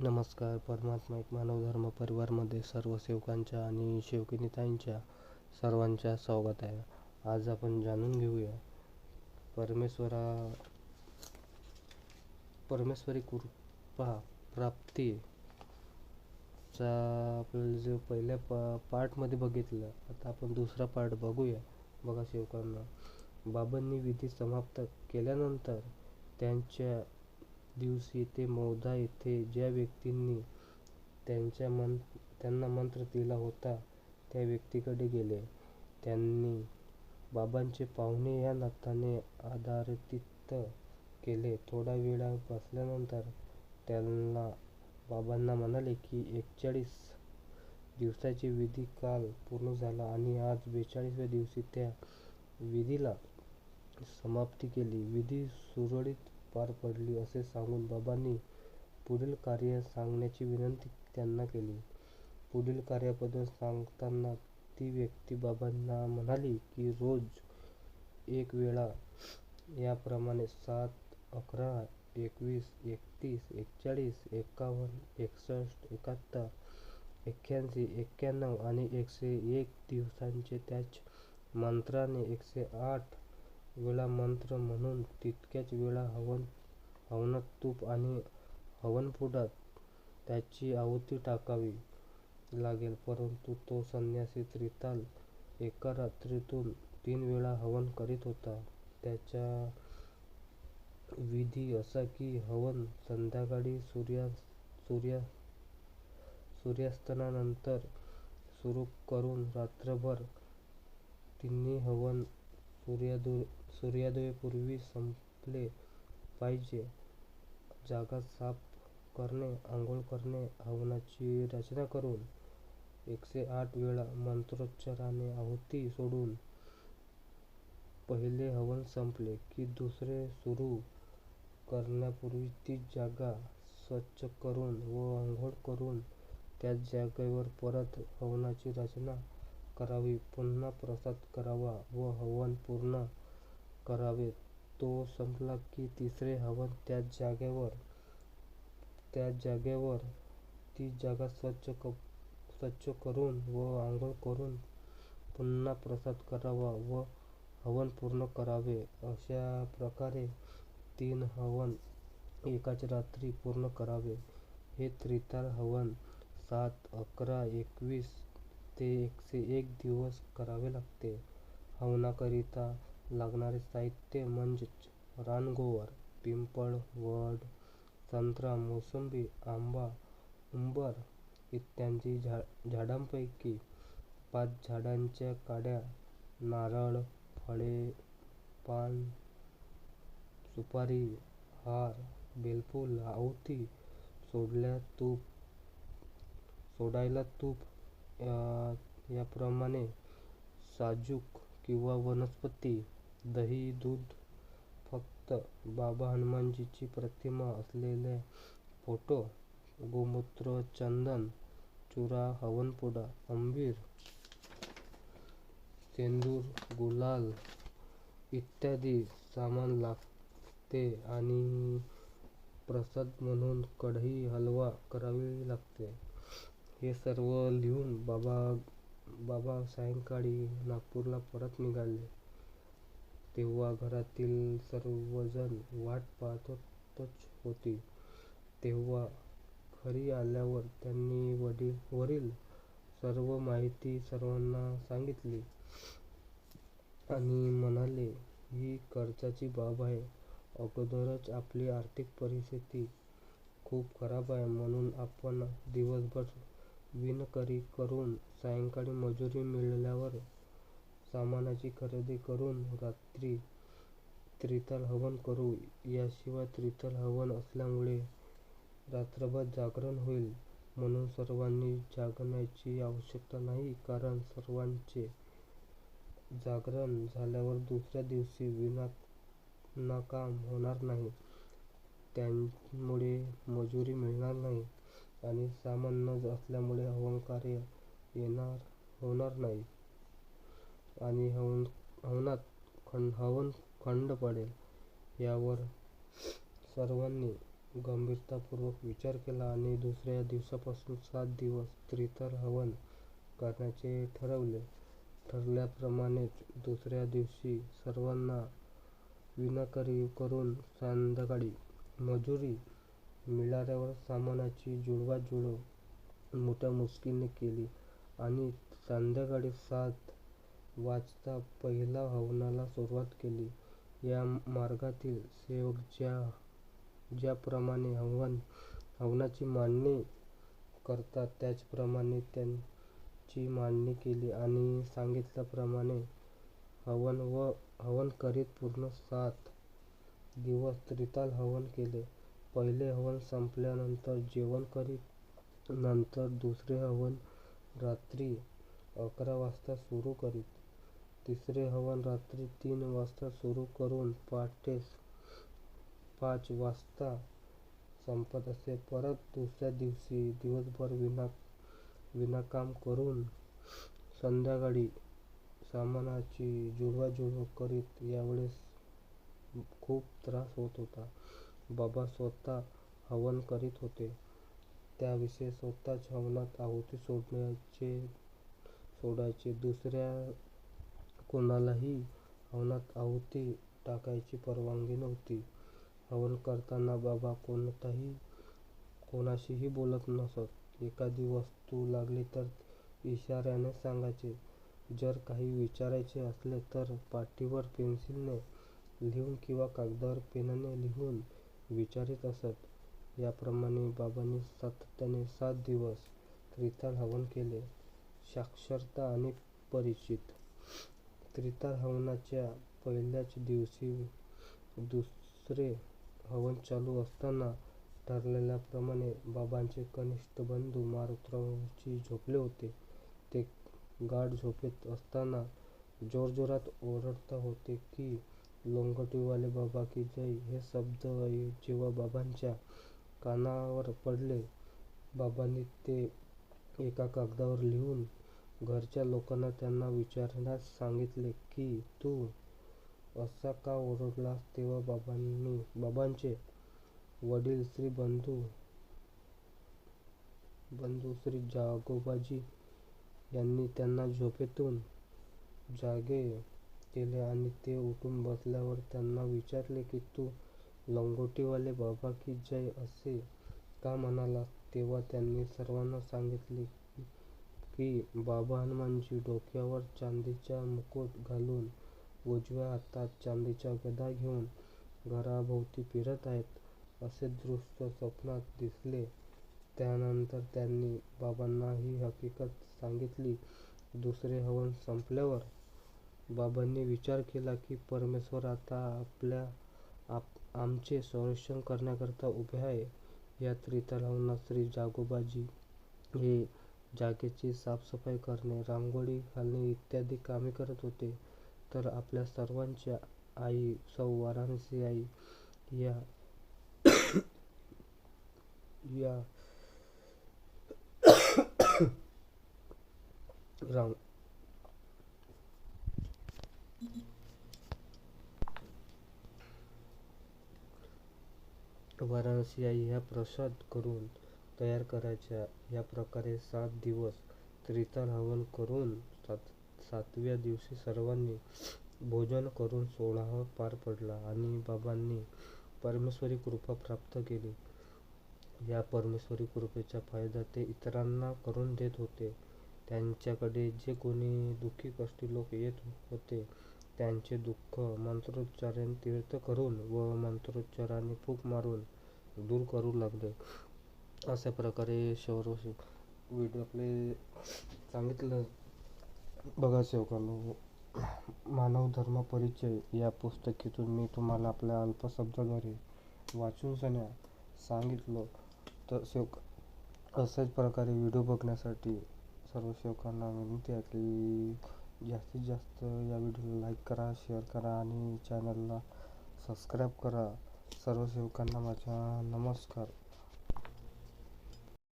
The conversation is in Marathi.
नमस्कार परमात्मा एक मानव धर्म परिवारमध्ये सर्व सेवकांच्या आणि शेवकिनीताईंच्या सर्वांच्या स्वागत आहे. आज आपण जाणून घेऊया परमेश्वरा परमेश्वरी कृपा प्राप्ती चा आपल्याला जे पहिल्या पा पार्टमध्ये बघितलं आता आपण दुसरा पार्ट बघूया. बघा सेवकांना बाबांनी विधी समाप्त केल्यानंतर त्यांच्या दिवशी ते मौदा येथे ज्या व्यक्तींनी त्यांच्या मन त्यांना मंत्र दिला होता त्या व्यक्तीकडे गेले. त्यांनी बाबांचे पाहुणे या नाथाने आदरातिथ्य केले. थोडा वेळ बसल्यानंतर त्यांना बाबांना म्हणाले की एक्केचाळीस दिवसांचा विधी काल पूर्ण झाला आणि आज बेचाळीसव्या दिवशी त्या विधीला समाप्ती केली. विधी सुरळीत पार पडली असे सांगून बाबांनी पुढील कार्य सांगण्याची विनंती त्यांना केली. पुढील कार्याबद्दल सांगताना ती व्यक्ती बाबांना म्हणाली की रोज एक वेळा याप्रमाणे सात, अकरा, एकवीस, एकतीस, एकचाळीस एकावन्न, एकसष्ट, एकाहत्तर, एक्याऐंशी, एक्याण्णव आणि एकशे एक दिवसांचे त्याच मंत्राने एकशे आठ वेळा मंत्र म्हणून तितक्याच वेळा हवन हवनात तूप आणि हवनकुंडात त्याची आहुती टाकावी लागेल. परंतु तो संन्यासी त्रिताल एका रात्रीतून तीन वेळा हवन करीत होता. त्याचा विधी असा की हवन संध्याकाळी सूर्या सूर्या सूर्यास्तानंतर सुरू करून रात्रभर तिन्ही हवन सूर्योदयापूर्वी संपले पाहिजे. जागा साफ करणे, आंघोळ करणे, हवनाची रचना करून एकशे आठ वेळा मंत्रोच्चाराने आहुती सोडून पहिले हवन संपले की दुसरे सुरू करण्यापूर्वी ती जागा स्वच्छ करून व आंघोळ करून त्याच जागेवर परत हवनाची रचना करावी. पुन्हा प्रसाद करावा व हवन पूर्ण करावे. तो संपला की तिसरे हवन त्याच जागेवर त्याच जागेवर ती जागा स्वच्छ स्वच्छ करून व आंघोळ करून पुन्हा प्रसाद करावा व हवन पूर्ण करावे. अशा प्रकारे तीन हवन एकाच रात्री पूर्ण करावे. हे त्रितार हवन सात, अकरा, एकवीस ते एकशे एक दिवस करावे लागते. हवनाकरिता लागणारे साहित्य म्हणजेच रानगोवर, पिंपळ, वड, संत्रा, मोसंबी, आंबा, उंबर इत्यादी झाडांपैकी पाच झाडांच्या काड्या, नारळ, फळे, पान, सुपारी, हार, बेलफूल, आहुती सोडायला तूप याप्रमाणे साजूक किंवा वनस्पती, दही, दूध, फक्त बाबा हनुमानजीची प्रतिमा असलेले फोटो, गोमूत्र, चंदन, चुरा, हवनपुडा अंबीर सेंदूर गुलाल इत्यादी सामान लागते आणि प्रसाद म्हणून कढई हलवा करावी लागते. हे सर्व लिहून बाबा बाबा सायंकाळी नागपूरला परत निघाले. तेव्हा घरातील सर्वजण वाट पाहतच होती तेव्हा घरी आल्यावर त्यांनी वरील सर्व माहिती सर्वांना सांगितली आणि म्हणाले ही कर्जाची बाब आहे. अगोदरच आपली आर्थिक परिस्थिती खूप खराब आहे म्हणून आपण दिवसभर विणकरी करून सायंकाळी मजुरी मिळाल्यावर सामानाची खरेदी करून रात्री त्रिताल हवन करू. याशिवाय त्रिताल हवन असल्यामुळे रात्रभर जागरण होईल म्हणून सर्वांनी जागण्याची आवश्यकता नाही कारण सर्वांचे जागरण झाल्यावर दुसऱ्या दिवशी विनाकाम होणार नाही. त्यामुळे मजुरी मिळणार नाही आणि सामान न असल्यामुळे हवनकार्य होणार नाही आणि हवन हवनात खंड हवन खंड पडेल. यावर सर्वांनी गंभीरतापूर्वक विचार केला आणि दुसऱ्या दिवसापासून सात दिवस त्रितर हवन करण्याचे ठरवले. ठरल्याप्रमाणेच दुसऱ्या दिवशी सर्वांना विनाकरी करून संध्याकाळी मजुरी मिळाल्यावर सामानाची जुळवाजुळव मोठ्या मुश्किलीने केली आणि संध्याकाळी सात वाजता पहिल्या हवनाला सुरुवात केली. या मार्गातील सेवक ज्याप्रमाणे हवनाची मांडणी करतात त्याचप्रमाणे त्यांची मांडणी केली आणि सांगितल्याप्रमाणे हवन करीत पूर्ण सात दिवस त्रिताल हवन केले. पहिले हवन संपल्यानंतर जेवण करीत. नंतर दुसरे हवन रात्री अकरा वाजता सुरू करीत. तिसरे हवन रात्री तीन वाजता सुरू करून पहाटे पाच वाजता संपत असे. परत दुसऱ्या दिवशी दिवसभर विना विनाकाम करून संध्याकाळी सामानाची जुळवाजुळव करीत. यावेळेस खूप त्रास होत होता. बाबा स्वतः हवन करीत होते. त्याविषयी स्वतःच हवनात आहुती सोडण्याचे सोडायचे. दुसऱ्या कोणालाही हवनात आहुती टाकायची परवानगी नव्हती. हवन करताना बाबा कोणाशीही बोलत नसत. एखादी वस्तू लागली तर इशाऱ्याने सांगायचे. जर काही विचारायचे असले तर पाटीवर पेन्सिलने लिहून किंवा कागदावर पेनाने लिहून विचारीत असत. याप्रमाणे बाबांनी सातत्याने सात दिवस त्रिताल हवन केले. साक्षरता आणि परिचित त्रिताल हवनाच्या पहिल्याच दिवशी दुसरे हवन चालू असताना ठरलेल्याप्रमाणे बाबांचे कनिष्ठ बंधू मारुतरावजी झोपले होते. ते गाढ झोपेत असताना जोरजोरात ओरडता होते की, लोंगटीवाले बाबा की जय. हे शब्द जेव्हा बाबांच्या कानावर पडले, बाबांनी ते एका कागदावर लिहून घरच्या लोकांना त्यांना विचारण्यास सांगितले की, तू असा का ओरडलास? तेव्हा बाबांनी बाबांचे वडील श्री श्री जागोबाजी यांनी त्यांना झोपेतून जागे केले आणि ते उठून बसल्यावर त्यांना विचारले की, तू लंगोटीवाले बाबा की जय असे का म्हणालास? तेव्हा त्यांनी सर्वांना सांगितले की, बाबा हनुमानजी डोक्यावर चांदीचा मुकुट घालून, उजव्या हातात चांदीचा गदा घेऊन घराभोवती फिरत आहेत असे दृश्य स्वप्नात दिसले. त्यानंतर त्यांनी बाबांना ही हकीकत सांगितली. दुसरे हवन संपल्यावर बाबांनी विचार केला की, परमेश्वर आता आपल्या आप आमचे संरक्षण करण्याकरता उभे आहे. या त्रिताल हवनात श्री जागोबाजी हे जागेची साफसफाई करणे, रांगोळी घालणे इत्यादी कामे करत होते. तर आपल्या सर्वांच्या आई सौ वाराणसी आई या प्रसाद करून तयार करायच्या. या प्रकारे सात दिवस त्रिताल हवन करून सातव्या दिवशी सर्वांनी भोजन करून सोहळा पार पडला आणि बाबांनी परमेश्वरी कृपा प्राप्त केली. या परमेश्वरी कृपेचा फायदा ते इतरांना करून देत होते. त्यांच्याकडे जे कोणी दुःखी कष्टी लोक येत होते त्यांचे दुःख मंत्रोच्चाराने तीर्थ करून व मंत्रोच्चाराने फूक मारून दूर करू लागले. अशा प्रकारे शेवर व्हिडिओ आपले सांगितलं बघा सेवकांनो, मानवधर्म परिचय या पुस्तकीतून मी तुम्हाला आपल्या अल्प शब्दांद्वारे वाचूनसन्या सांगितलं. तर शेवक अशाच प्रकारे व्हिडिओ बघण्यासाठी सर्व सेवकांना विनंती आहे की जास्तीत जास्त या व्हिडिओला लाईक करा, शेअर करा आणि चॅनलला सबस्क्राईब करा. सर्व सेवकांना माझा नमस्कार.